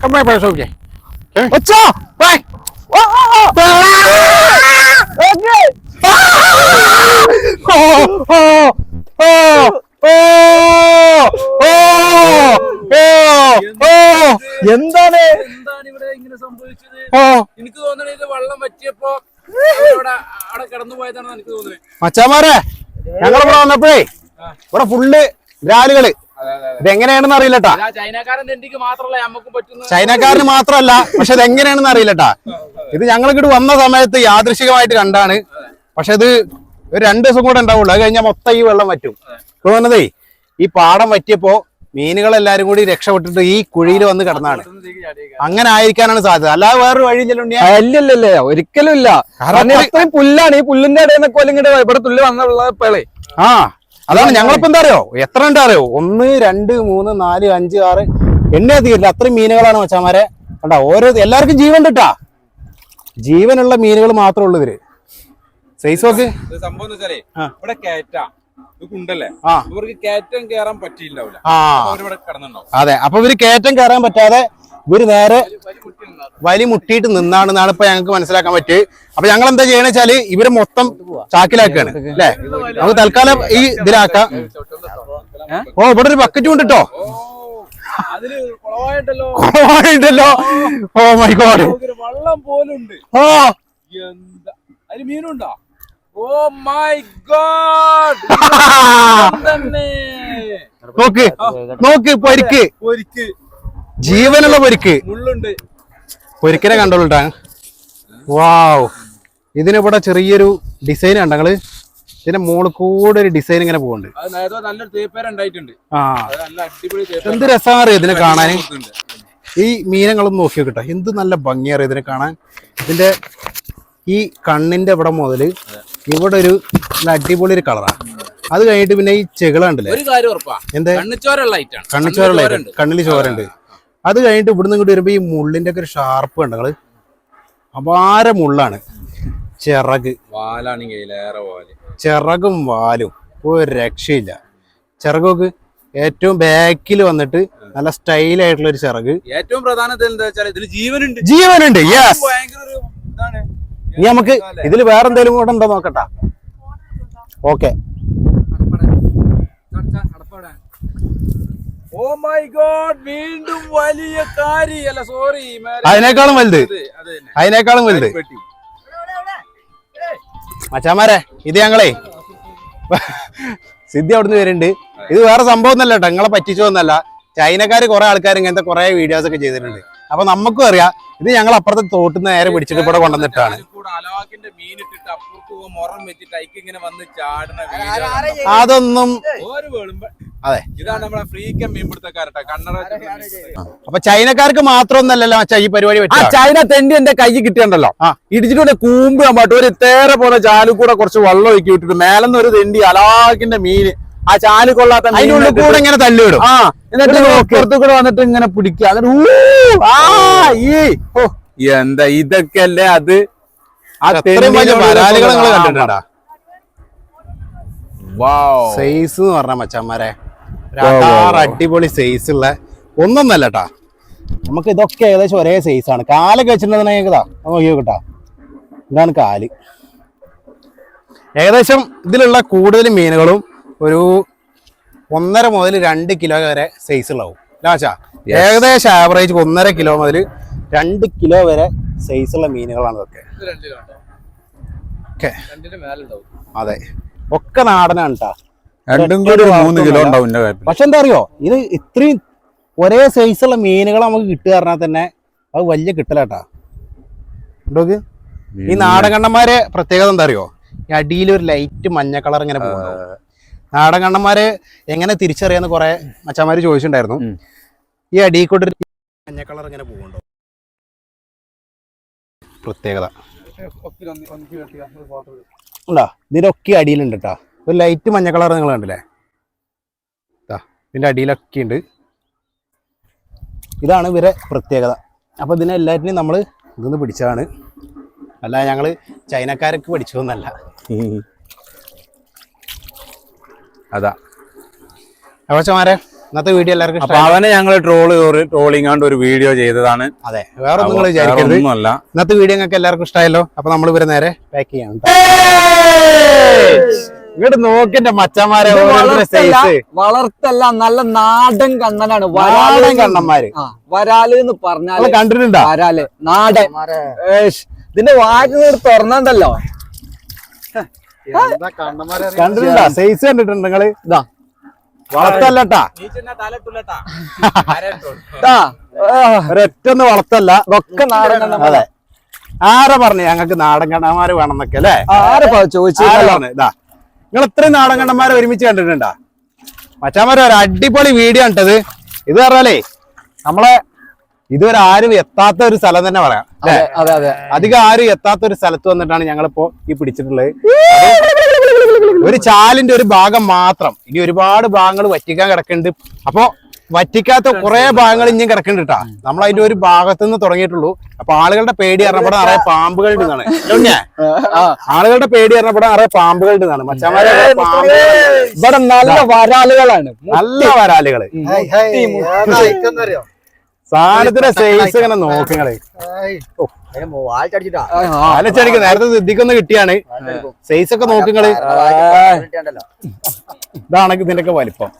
Come here, Brother What's up? Bye. Oh, oh, oh. Okay. Oh, oh, oh, oh, oh, oh, oh, എന്താണ് എന്താണ് ഇവിടെ ഇങ്ങനെ സംഭവിച്ചത് oh. എനിക്ക് തോന്നണത് ഇത് വെള്ളം പറ്റിയപ്പോ അവിടെ കിടന്നു പോയതാണെന്ന് എനിക്ക് തോന്നുന്നത് മച്ചാമാരെ ഞങ്ങളിവിടെ വന്നപ്പോഴേ ഇവിടെ ഫുള്ള് ഗ്രാലുകൾ ഇതെങ്ങനെയാണെന്ന് അറിയില്ലട്ടാ. ചൈനക്കാരൻ എനിക്ക് മാത്രമല്ല നമുക്കും പറ്റുന്ന ചൈനക്കാരന് മാത്രമല്ല പക്ഷെ ഇത് എങ്ങനെയാണെന്ന് അറിയില്ലട്ടാ. ഇത് ഞങ്ങൾ ഇങ്ങോട്ട് വന്ന സമയത്ത് യാദൃശികമായിട്ട് കണ്ടാണ്. പക്ഷെ ഇത് ഒരു രണ്ട് ദിവസം കൂടെ ഉണ്ടാവുള്ളൂ. അത് കഴിഞ്ഞാൽ മൊത്തം ഈ വെള്ളം വറ്റും. തോന്നുന്നതേ ഈ പാടം വറ്റിയപ്പോ മീനുകളെല്ലാരും കൂടി രക്ഷപ്പെട്ടിട്ട് ഈ കുഴിയിൽ വന്ന് കിടന്നാണ്. അങ്ങനെ ആയിരിക്കാനാണ് സാധ്യത. അല്ലാതെ വേറൊരു വഴി. അല്ലല്ലല്ല ഒരിക്കലും ഇല്ല. പുല്ലാണ്. ഈ പുല്ലിന്റെ ഇടയിൽ നിന്നൊക്കെ ഇവിടെ ഇവിടെ വന്നുള്ള പേളേ ആ. അതാണ് ഞങ്ങളിപ്പോ എന്താ അറിയോ? എത്ര ഉണ്ട് അറിയോ? ഒന്ന് രണ്ട് മൂന്ന് നാല് അഞ്ച് ആറ്. എണ്ണ തീരില്ല. അത്രയും മീനുകളാണ് മച്ചാമാരെ. കണ്ടാ? ഓരോ എല്ലാവർക്കും ജീവൻ കിട്ടാ ജീവനുള്ള മീനുകൾ മാത്രമേ ഉള്ളൂ ഇവർ. സൈസ് നോക്ക്. സംഭവം ഇവിടെ കയറ്റാ. ഇവർക്ക് കയറാൻ അതെ. അപ്പൊ ഇവർ കയറ്റം കയറാൻ പറ്റാതെ ഇവർ നേരെ വലി മുട്ടിയിട്ട് നിന്നാണെന്നാണ് ഇപ്പൊ ഞങ്ങൾക്ക് മനസ്സിലാക്കാൻ പറ്റിയത് അപ്പൊ ഞങ്ങൾ എന്താ ചെയ്യണ വെച്ചാൽ ഇവർ മൊത്തം ചാക്കിലാക്കാണ് അല്ലെ? നമുക്ക് തൽക്കാലം ഈ ഇതിലാക്കാം. ഓ ഇവിടെ ഒരു ബക്കറ്റും ഉണ്ട് കേട്ടോ കുളവായിട്ടല്ലോ ഓ മൈ ഗോഡ് വള്ളം പോലും ഉണ്ട് ഓ. എന്താ അതിന് മീനുണ്ടോ? ഓ മൈ ഗോഡ് നോക്ക് നോക്ക് പൊരിക്ക്. പൊരിക്ക്. ജീവനുള്ള പൊരിക്ക്. മുള്ളുണ്ട്. പൊരിക്കനെ കണ്ടോളൂട്ടാ വാവ്. ഇതിനിവിടെ ചെറിയൊരു ഡിസൈൻ ഉണ്ട് ഞങ്ങൾ ഇതിന്റെ മുകളിൽ കൂടെ ഒരു ഡിസൈൻ ഇങ്ങനെ പോകുന്നുണ്ട് ആ. എന്ത് രസമാണ് ഇതിനെ കാണാൻ. ഈ മീനങ്ങളൊന്നും നോക്കി നോക്കട്ടെ. എന്ത് നല്ല ഭംഗിയാണ് ഇതിനെ കാണാൻ? ഇതിന്റെ ഈ കണ്ണിന്റെ ഇവിടെ മുതൽ ഇവിടെ ഒരു നല്ല അടിപൊളി ഒരു കളറാണ് അത് കഴിഞ്ഞിട്ട് പിന്നെ ഈ ചെകിളുണ്ടല്ലേ എന്താ? കണ്ണിച്ചോറുള്ള കണ്ണിൽ ചോരുണ്ട്. അത് കഴിഞ്ഞിട്ട് ഇവിടുന്ന് ഇങ്ങോട്ട് വരുമ്പോൾ ഈ മുള്ളിന്റെ ഒക്കെ ഒരു ഷാർപ്പ് ഉണ്ട് നിങ്ങൾ? അപാര മുള്ളാണ്. ചിറക്. വാലാണെങ്കിൽ ചിറകും വാലും. ഒരു രക്ഷയില്ല. ചിറകൊക്കെ ഏറ്റവും ബാക്കിൽ വന്നിട്ട് നല്ല സ്റ്റൈൽ ആയിട്ടുള്ള ഒരു ചിറക്. ഏറ്റവും പ്രധാന എന്താ വെച്ചാൽ ഇതിൽ ജീവനുണ്ട്. ജീവനുണ്ട്. യെസ് ഇനി നമുക്ക് ഇതിൽ വേറെ എന്തെങ്കിലും കൂടെ ഉണ്ടോ നോക്കട്ടാ. ഓക്കെ ഓ മൈ ഗോഡ് വീണ്ടും വലിയ കാരി അല്ല സോറി അതിനേക്കാളും വലുത്. അതിനേക്കാളും വലുത്. മച്ചാമാരെ ഇത് ഞങ്ങളെ. സിദ്ധി അവിടുന്ന് വരുന്നുണ്ട്. ഇത് വേറെ സംഭവം ഒന്നല്ല കേട്ടോ. നിങ്ങളെ പറ്റിച്ചോന്നല്ല ചൈനക്കാർ കുറെ ആൾക്കാർ ഇങ്ങനത്തെ കുറെ വീഡിയോസ് ഒക്കെ ചെയ്തിട്ടുണ്ട്. അപ്പൊ നമുക്കും അറിയാം ഇത് ഞങ്ങൾ അപ്പുറത്തെ തോട്ടിൽ നിന്ന് നേരെ പിടിച്ചിട്ട് ഇവിടെ കൊണ്ടുവന്നിട്ടാണ്. അതൊന്നും അതെ. ഇതാണ് നമ്മളെ ഫ്രീക്കൻ മീൻപിടുത്തക്കാരട്ടെ കണ്ണറ അപ്പൊ ചൈനക്കാർക്ക് മാത്രമൊന്നല്ലല്ലോ മച്ചാ ഈ പരിപാടി ആ ചൈന തെണ്ടി എന്റെ കൈ കിട്ടിയുണ്ടല്ലോ. ആ. ഇടിച്ചിട്ട് കൂമ്പ് പാട്ട് ഒരു തേര പോലെ ചാലു കൂടെ കുറച്ച് വെള്ളം ഒഴുക്കി വിട്ടിട്ട് മേലെന്ന് ഒരു തെണ്ടി അലാക്കിന്റെ മീന്. ആ ചാൽ കൊള്ളാത്ത അതിനുള്ളിൽ കൂടെ ഇങ്ങനെ തല്ലിവിടും. ആ എന്നിട്ട്. പുറത്തു കൂടെ വന്നിട്ട് ഇങ്ങനെ പിടിക്കുക. എന്നിട്ട് ആ, ഈ ഓ, എന്താ ഇതൊക്കെ അല്ലേ അത് അത്രയും വലിയ നിങ്ങൾ കണ്ടിട്ടുണ്ടാ? സൈസ് എന്ന് പറഞ്ഞ മച്ചന്മാരെ. വാ. അടിപൊളി സൈസ് ഉള്ള ഒന്നൊന്നല്ല കേട്ടാ നമുക്ക് ഇതൊക്കെ ഏകദേശം ഒരേ സൈസ് ആണ്. കാലൊക്കെ വെച്ചിട്ടുണ്ടെങ്കിൽ നോക്കി നോക്കട്ടാ. ഇതാണ് കാൽ. ഏകദേശം ഇതിലുള്ള കൂടുതൽ മീനുകളും ഒരു ഒന്നര മുതൽ രണ്ട് കിലോ വരെ സൈസ് ഉള്ളാവും ലാച്ചാ ഏകദേശം ആവറേജ് ഒന്നര കിലോ മുതൽ രണ്ട് കിലോ വരെ സൈസ് ഉള്ള മീനുകളാണ് ഇതൊക്കെ. അതെ. ഒക്കെ നാടനാണ് കേട്ടാ രണ്ടും കൂടി മൂന്ന് കിലോ ഉണ്ടാവും പക്ഷെ എന്താ അറിയോ ഇത് ഇത്രയും ഒരേ സൈസുള്ള മീനുകൾ നമുക്ക് കിട്ടുക പറഞ്ഞാൽ തന്നെ അത് വലിയ കിട്ടലാട്ടാ ഉണ്ടോക്ക് ഈ നാടകണ്ണന്മാരെ പ്രത്യേകത എന്താ അറിയോ ഈ അടിയിൽ ഒരു ലൈറ്റ് മഞ്ഞ കളർ ഇങ്ങനെ പോകുന്നു നാടകണ്ണന്മാരെ എങ്ങനെ തിരിച്ചറിയാന്ന് കുറെ മച്ചന്മാര് ചോദിച്ചിട്ടുണ്ടായിരുന്നു. ഈ അടിയിൽ കൂടെ മഞ്ഞ കളർ ഇങ്ങനെ പോകുന്നുണ്ടോ പ്രത്യേകത ഉണ്ടോ ഇതിലൊക്കെ അടിയിലുണ്ട് കേട്ടോ ഒരു ലൈറ്റ് മഞ്ഞ കളർ നിങ്ങൾ കണ്ടില്ലേ? ദാ, ഇതിന്റെ അടിയിലൊക്കെ ഉണ്ട്. ഇതാണ് ഇവരെ പ്രത്യേകത. അപ്പോൾ ഇതിനെ എല്ലാറ്റിനെയും നമ്മൾ ഇതൊന്ന് പിടിച്ചതാണ്. അല്ല ഞങ്ങൾ ചൈനക്കാരൊക്കെ പഠിച്ചതൊന്നല്ല. അതാ. അവശ്യമാരെ ഇന്നത്തെ വീഡിയോ എല്ലാവർക്കും അപ്പൊ അവനെ ഞങ്ങൾ ട്രോൾ ട്രോളിങ്ങാണ്ട് ഒരു വീഡിയോ ചെയ്തതാണ്. അതെ വേറെ നിങ്ങൾ വിചാരിക്കരുത്. ഇന്നത്തെ വീഡിയോ നിങ്ങൾക്ക് എല്ലാവർക്കും ഇഷ്ടമായല്ലോ അപ്പൊ നമ്മൾ ഇവരെ നേരെ പാക്ക് ചെയ്യാം ഇങ്ങോട്ട് നോക്കിന്റെ മച്ചന്മാരെ വളർത്തല്ല നല്ല നാടൻ കണ്ണനാണ് വരാലൻ കണ്ണന്മാര്. വരാൽ എന്ന് പറഞ്ഞാൽ നിങ്ങൾ കണ്ടിട്ടുണ്ടോ? വരാൽ നാടൻ. ഇതിന്റെ വാക്ക് തുറന്നുണ്ടല്ലോ. കണ്ടിട്ടുണ്ടോ? സൈസ് കണ്ടിട്ടുണ്ട് നിങ്ങൾ. ഇതാ. വളർത്തല്ലട്ടാ. ഒരൊറ്റ ഒന്ന് വളർത്തല്ല. ഇതൊക്കെ നാടൻ അതെ. ആരെ പറഞ്ഞു ഞങ്ങൾക്ക് നാടൻ കണ്ണന്മാര് വേണമെന്നൊക്കെ അല്ലേ? ആരെ ചോദിച്ചു? ഇതാ. നിങ്ങൾ ഇത്രയും നാടൻ കണ്ടന്മാരെ ഒരുമിച്ച് കണ്ടിട്ടുണ്ടാ? മച്ചാമാരെ ഒരു അടിപൊളി വീഡിയോ കണ്ടത്. ഇത് പറഞ്ഞാലേ നമ്മളെ ഇതുവരെ ആരും എത്താത്ത ഒരു സ്ഥലം തന്നെ പറയാം അതെ അതെ. അധികം ആരും എത്താത്ത ഒരു സ്ഥലത്ത് വന്നിട്ടാണ് ഞങ്ങളിപ്പോ ഈ പിടിച്ചിട്ടുള്ളത്. ഒരു ചാലിന്റെ ഒരു ഭാഗം മാത്രം. ഇനി ഒരുപാട് ഭാഗങ്ങൾ വറ്റിക്കാൻ കിടക്കുന്നുണ്ട്. അപ്പൊ വറ്റിക്കാത്ത കുറെ ഭാഗങ്ങൾ ഇനിയും കിടക്കുന്നുണ്ട് കേട്ടാ. നമ്മൾ അതിന്റെ ഒരു ഭാഗത്ത് നിന്ന് തുടങ്ങിയിട്ടുള്ളൂ. അപ്പൊ ആളുകളുടെ പേടി അറിയപ്പെടാൻ അറിയാം പാമ്പുകളുടെ ആളുകളുടെ പേടി അറിയപ്പെടാൻ അറിയാം പാമ്പുകളുടെ മച്ചന്മാരെ ഇവിടെ നല്ല വരാലുകളാണ്. നല്ല വരാലുകൾ. സാധനത്തിന്റെ സൈസ് ഇങ്ങനെ നോക്കങ്ങൾ ആലച്ചടിക്ക് നേരത്തെ സിദ്ധിക്കൊന്ന് കിട്ടിയാണ്. സൈസ് ഒക്കെ നോക്കുങ്ങൾ ഇതാണ് ഇതിന്റെയൊക്കെ വലിപ്പം.